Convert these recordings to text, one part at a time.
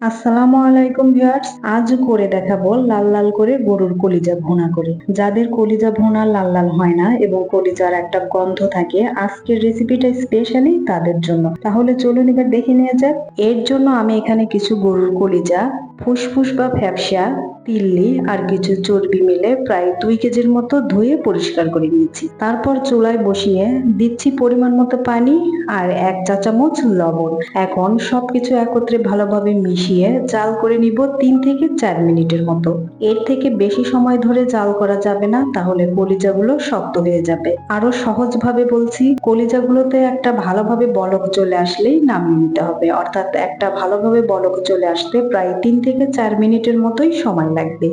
আসসালামু আলাইকুম ভিউয়ার্স আজ করে দেখাবো লাল লাল করে গরুর কলিজা ভুনা করে। যাদের কলিজা ভুনা লাল লাল হয় না এবং কলিজার একটা গন্ধ থাকে, আজকের রেসিপিটা স্পেশালি তাদের জন্য। তাহলে চলুন এবার দেখে নিয়ে যাক। এর জন্য আমি এখানে কিছু গরুর কলিজা, ফুসফুস বা ফ্যাপসা তিল্লি আর কিছু চর্বি মিলে প্রায় দুই কেজির মতো ধুয়ে পরিষ্কার করে নিয়েছি। তারপর চুলায় বসিয়ে দিচ্ছি পরিমাণ মতো পানি আর এক চা চামচ লবণ। এখন সবকিছু একত্রে ভালোভাবে মিশিয়ে জাল করে নিব তিন থেকে চার মিনিটের মতো। এর থেকে বেশি সময় ধরে জাল করা যাবে না, তাহলে কলিজাগুলো শক্ত হয়ে যাবে। আরও সহজভাবে বলছি, কলিজাগুলোতে একটা ভালোভাবে বলক চলে আসলেই নামিয়ে নিতে হবে। অর্থাৎ একটা ভালোভাবে বলক চলে আসতে প্রায় তিন থেকে চার মিনিটের মতোই সময় লাগবে।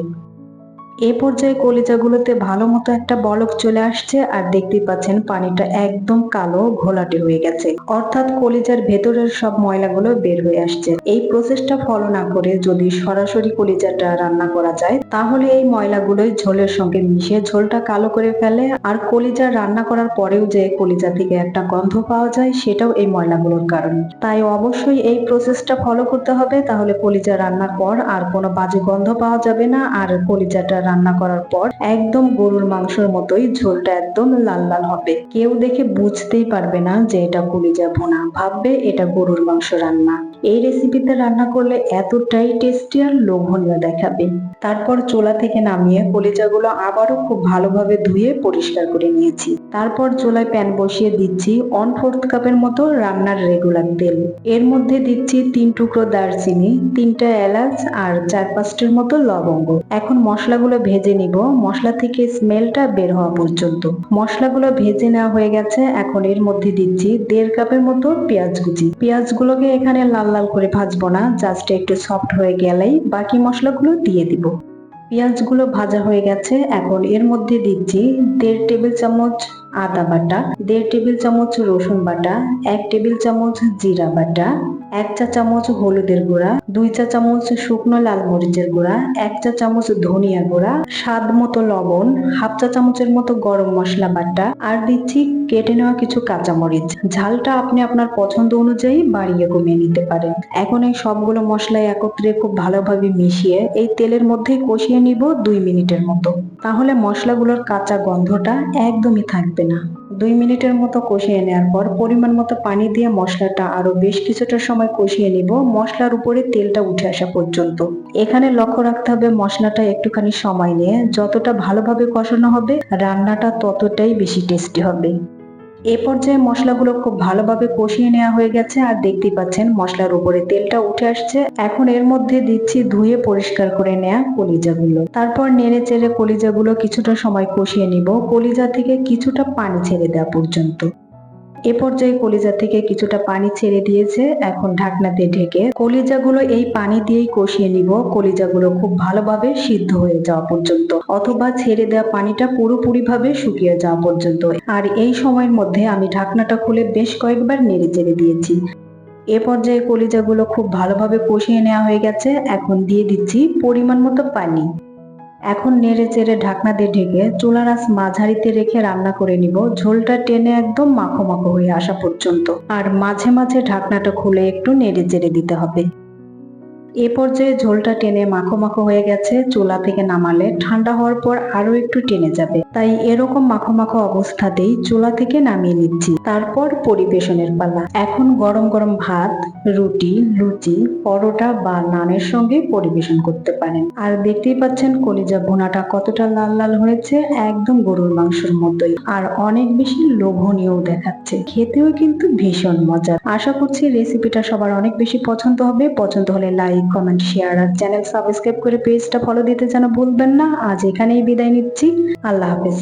এ পর্যায়ে কলিজাগুলোতে ভালো মতো একটা বলক চলে আসছে আর দেখতেই পাচ্ছেন পানিটা একদম কালো ঘোলাটে হয়ে গেছে। অর্থাৎ কলিজার ভেতরের সব ময়লাগুলো বের হয়ে আসছে। এই প্রসেসটা ফলো না করে যদি সরাসরি কলিজাটা রান্না করা যায়, তাহলে এই ময়লাগুলোই ঝোলের সঙ্গে মিশে ঝোলটা কালো করে ফেলে আর কলিজা রান্না করার পরেও যে কলিজা থেকে একটা গন্ধ পাওয়া যায়, সেটাও এই ময়লাগুলোর কারণে। তাই অবশ্যই এই প্রসেসটা ফলো করতে হবে, তাহলে কলিজা রান্নার পর আর কোনো বাজে গন্ধ পাওয়া যাবে না আর কলিজাটা রান্না করার পর একদম গরুর মাংসের মতোই ঝোলটা একদম লাল লাল হবে। কেউ দেখে বুঝতেই পারবে না যে এটা কলিজা ভুনা ভাববে এটা গরুর মাংস রান্না। এই রেসিপিতে রান্না করলে এতটাই টেস্টি আর লোভনীয় দেখাবে। তারপর চোলা থেকে নামিয়ে কলিজাগুলো আবারও খুব ভালোভাবে ধুয়ে পরিষ্কার করে নিয়েছি। তারপর চোলায় প্যান বসিয়ে দিচ্ছি ওয়ান ফোর্থ কাপের মতো রান্নার রেগুলার তেল। এর মধ্যে দিচ্ছি তিন টুকরো দারচিনি, তিনটা এলাচ আর চার পাঁচটার মতো লবঙ্গ। এখন মশলাগুলো ভেজে নিব। মশলা থেকে স্মেলটা বের হওয়া পর্যন্ত। মশলাগুলো ভেজে নেওয়া হয়ে গেছে। এখন এর মধ্যে দিচ্ছি দেড় কাপের মতো পেঁয়াজ কুচি। পেঁয়াজগুলোকে এখানে লাল লাল করে ভাজবো না জাস্ট একটু সফট হয়ে গেলেই বাকি মশলাগুলো দিয়ে দিব। পেঁয়াজগুলো ভাজা হয়ে গেছে। এখন এর মধ্যে দিচ্ছি দেড় টেবিল চামচ আদা বাটা, দেড় টেবিল চামচ রসুন বাটা, এক টেবিল চামচ জিরা বাটা, এক চা চামচ হলুদের গুঁড়া, দুই চা চামচ শুকনো লাল মরিচের গুঁড়া, এক চা চামচ ধনিয়া গুঁড়া, স্বাদ মতো লবণ, হাফ চা চামচের মতো গরম মশলা বাটা আর দিচ্ছি কেটে নেওয়া কিছু কাঁচামরিচ। ঝালটা আপনি আপনার পছন্দ অনুযায়ী বাড়িয়ে কমিয়ে নিতে পারেন। এখন এই সবগুলো মশলা একত্রে খুব ভালোভাবে মিশিয়ে এই তেলের মধ্যেই কষিয়ে নিব দুই মিনিটের মতো। তাহলে মশলাগুলোর কাঁচা গন্ধটা একদমই থাকবে না। দুই মিনিটের মতো কষিয়ে নেওয়ার পর পরিমাণ মতো পানি দিয়ে মশলাটা আরও বেশ কিছুটা সময় কষিয়ে নিব, মশলার উপরে তেলটা উঠে আসা পর্যন্ত। এখানে লক্ষ্য রাখতে হবে মশলাটা একটুখানি সময় নিয়ে, যতটা ভালোভাবে কষানো হবে, রান্নাটা ততটাই বেশি টেস্টি হবে। এ পর্যায়ে মশলাগুলো খুব ভালোভাবে কষিয়ে নেওয়া হয়ে গেছে আর দেখতেই পাচ্ছেন মশলার উপরে তেলটা উঠে আসছে। এখন এর মধ্যে দিচ্ছি ধুয়ে পরিষ্কার করে নেওয়া কলিজাগুলো। তারপর নেড়ে চেড়ে কলিজাগুলো কিছুটা সময় কষিয়ে নিব। কলিজা থেকে কিছুটা পানি ছেড়ে দেওয়া পর্যন্ত। এ পর্যায়ে কলিজা থেকে কিছুটা পানি ছেড়ে দিয়েছে। এখন ঢাকনা দিয়ে ঢেকে কলিজাগুলো এই পানি দিয়েই কষিয়ে নিব। কলিজাগুলো খুব ভালোভাবে সিদ্ধ হয়ে যাওয়া পর্যন্ত, অথবা ছেড়ে দেওয়া পানিটা পুরোপুরি ভাবে শুকিয়ে যাওয়া পর্যন্ত। আর এই সময়ের মধ্যে আমি ঢাকনাটা খুলে বেশ কয়েকবার নেড়ে চেড়ে দিয়েছি। এ পর্যায়ে কলিজাগুলো খুব ভালোভাবে কষিয়ে নেওয়া হয়ে গেছে। এখন দিয়ে দিচ্ছি পরিমাণ মতো পানি। এখন নেড়ে চেড়ে ঢাকনা দিয়ে ঢেকে চুলার আঁচ মাঝারিতে রেখে রান্না করে নিব। ঝোলটা টেনে একদম মাখো মাখো হয়ে আসা পর্যন্ত। আর মাঝে মাঝে ঢাকনাটা খুলে একটু নেড়ে চেড়ে দিতে হবে। এ পর্যায়ে ঝোলটা টেনে মাখো মাখো হয়ে গেছে, চুলা থেকে নামালে। ঠান্ডা হওয়ার পর আরও একটু টেনে যাবে। তাই এরকম মাখো মাখো অবস্থাতেই চুলা থেকে নামিয়ে নিচ্ছি। তারপর পরিবেশনের পালা। এখন গরম গরম ভাত, রুটি, লুচি, পরোটা বা নানের সঙ্গে পরিবেশন করতে পারেন। আর দেখতেই পাচ্ছেন কলিজা ভুনাটা কতটা লাল লাল হয়েছে, একদম গরুর মাংসের মতোই। আর অনেক বেশি লোভনীয় দেখাচ্ছে। খেতেও কিন্তু ভীষণ মজার। আশা করছি রেসিপিটা সবার অনেক বেশি পছন্দ হবে। পছন্দ হলে লাইক কমেন্ট শেয়ার আর চ্যানেল সাবস্ক্রাইব করে পেজটা ফলো দিতে যেন ভুলবেন না। আজ এখানেই বিদায় নিচ্ছি। আল্লাহ হাফেজ।